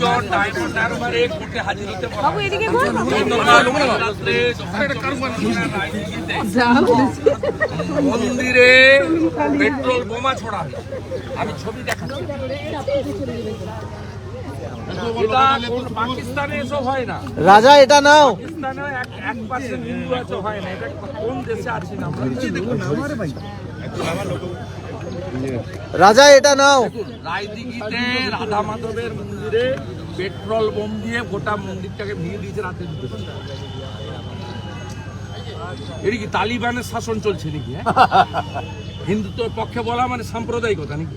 জন diamond হারবারে কোর্টে বাবু এদিকে মন্দিরে পেট্রোল বোমা ছোড়া। আমি ছবি দেখাচ্ছি। পাকিস্তানে এসব হয় না। রাজা এটা নাও। পাকিস্তানে এক এক পার্সেন্ট হিন্দু আছে হয় না। এটা কোন দেশে আছি না। রাজা, এটা নাও। রায়দিঘিতে রাধা মাধবের মন্দিরে পেট্রোল বোম দিয়ে গোটা মন্দিরটাকে ভেঙে দিয়েছে ভিতরে এটা কি তালিবানের শাসন চলছে নাকি হিন্দুত্বর হিন্দুত্বের পক্ষে বলা মানে সাম্প্রদায়িকতা নাকি?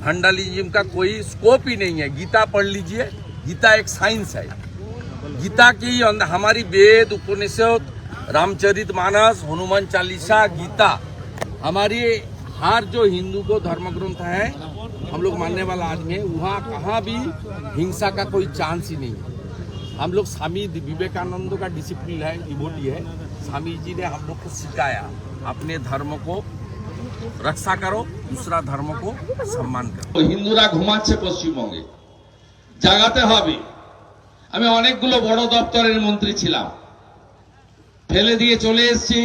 भंडालिज्म का कोई स्कोप ही नहीं है। गीता पढ़ लीजिए। गीता एक साइंस है। गीता की हमारी वेद, उपनिषद, रामचरित मानस, हनुमान चालीसा, गीता, हमारी हर जो हिंदू को धर्म ग्रंथ है, हम लोग मानने वाला आदमी है, वहाँ कहाँ भी हिंसा का कोई चांस ही नहीं है। हम लोग स्वामी विवेकानंद का डिसिप्लिन है डिवोटी है। स्वामी जी ने हम लोग को सिखाया अपने धर्म को रक्षा करो दूसरा धर्म को सम्मान करो হিন্দুরা ঘুমাচ্ছে পশ্চিমবঙ্গে জাগাতে হবে আমি অনেকগুলো বড় দপ্তরের মন্ত্রী ছিলাম ফেলে দিয়ে চলে এসেছি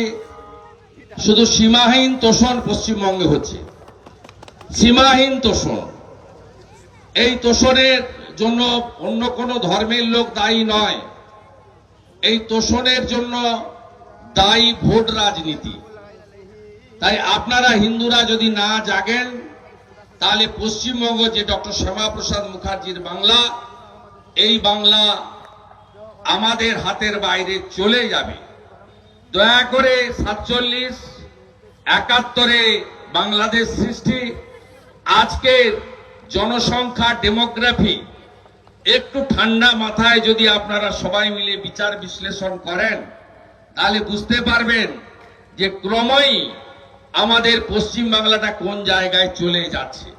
শুধু সীমাহীন তোষণ পশ্চিমবঙ্গে হচ্ছে সীমাহীন তোষণ এই তোষণের জন্য অন্য কোনো ধর্মের লোক দায়ী নয় এই তোষণের জন্য দায়ী ভোট রাজনীতি তাই আপনারা হিন্দুরা যদি না জাগেন, তাহলে পশ্চিমবঙ্গ যে ডক্টর শ্যামাপ্রসাদ মুখার্জির বাংলা, এই বাংলা আমাদের হাতের বাইরে চলে যাবে। দয়া করে সাতচল্লিশ, একাত্তরে বাংলাদেশ সৃষ্টি, আজকের জনসংখ্যা ডেমোগ্রাফি, একটু ঠান্ডা মাথায় যদি আপনারা সবাই মিলে বিচার বিশ্লেষণ করেন, তাহলে বুঝতে পারবেন যে ক্রমই আমাদের পশ্চিম বাংলাটা কোন জায়গায় চলে যাচ্ছে?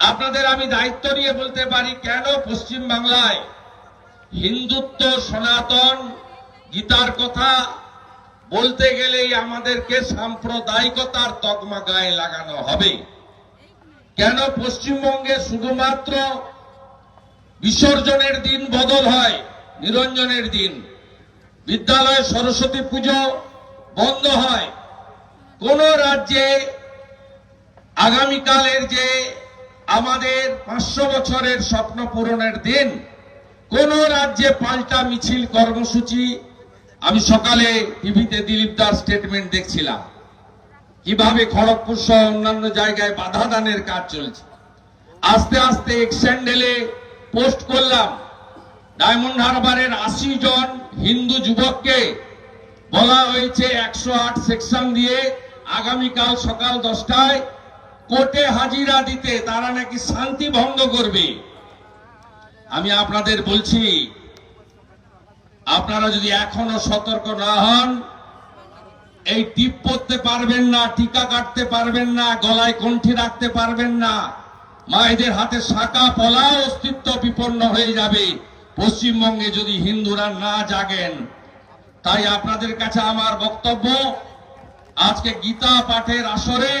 আপনাদের আমি দায়িত্ব নিয়ে বলতে পারি, কেন পশ্চিম বাংলায় হিন্দুত্ব, সনাতন, গীতার কথা বলতে গেলেই আমাদেরকে সাম্প্রদায়িকতার তকমা গায়ে লাগানো হবে? কেন পশ্চিমবঙ্গে শুধুমাত্র বিসর্জনের দিন বদল হয়, নিরঞ্জনের দিন? বিদ্যালয়ে, সরস্বতী পুজো বন্ধ হয় কোন রাজ্যে আগামীকালের যে আমাদের পাঁচশো বছরের স্বপ্ন পূরণের দিন, কোন রাজ্যে পাল্টা মিছিল কর্মসূচি আমি সকালে টিভিতে দিলীপ দাস স্টেটমেন্ট দেখছিলাম। কীভাবে খড়গপুর সহ অন্যান্য জায়গায় বাধা দানের কাজ চলছে। আস্তে আস্তে এক্সেন্ডেলে পোস্ট করলাম, ডায়মন্ড হারবারের আশি জন হিন্দু যুবককে বলা হয়েছে একশো আট সেকশন দিয়ে আগামীকাল সকাল দশটায় কোর্টে হাজিরা দিতে তারা নাকি শান্তি ভঙ্গ করবে? আমি আপনাদের বলছি, আপনারা যদি এখনও সতর্ক না হন, এই টিপ পরতে পারবেন না, টিকা কাটতে পারবেন না, গলায় কণ্ঠে রাখতে পারবেন না, মায়েদের হাতে শাখা পলা অস্তিত্ব বিপন্ন হয়ে যাবে। পশ্চিমবঙ্গে যদি হিন্দুরা না জাগেন, তাই আপনাদের কাছে আমার বক্তব্য আজকে গীতা পাঠের আসরে,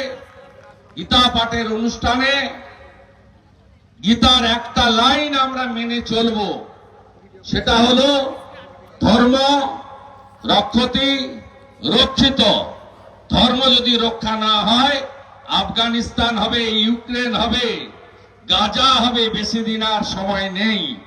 গীতা পাঠের অনুষ্ঠানে গীতার একটা লাইন আমরা মেনে চলব। সেটা হলো, ধর্ম রক্ষতি রক্ষিত। ধর্ম যদি রক্ষা না হয়, আফগানিস্তান হবে, ইউক্রেন হবে, গাজা হবে, বেশি দিন আর সময় নেই।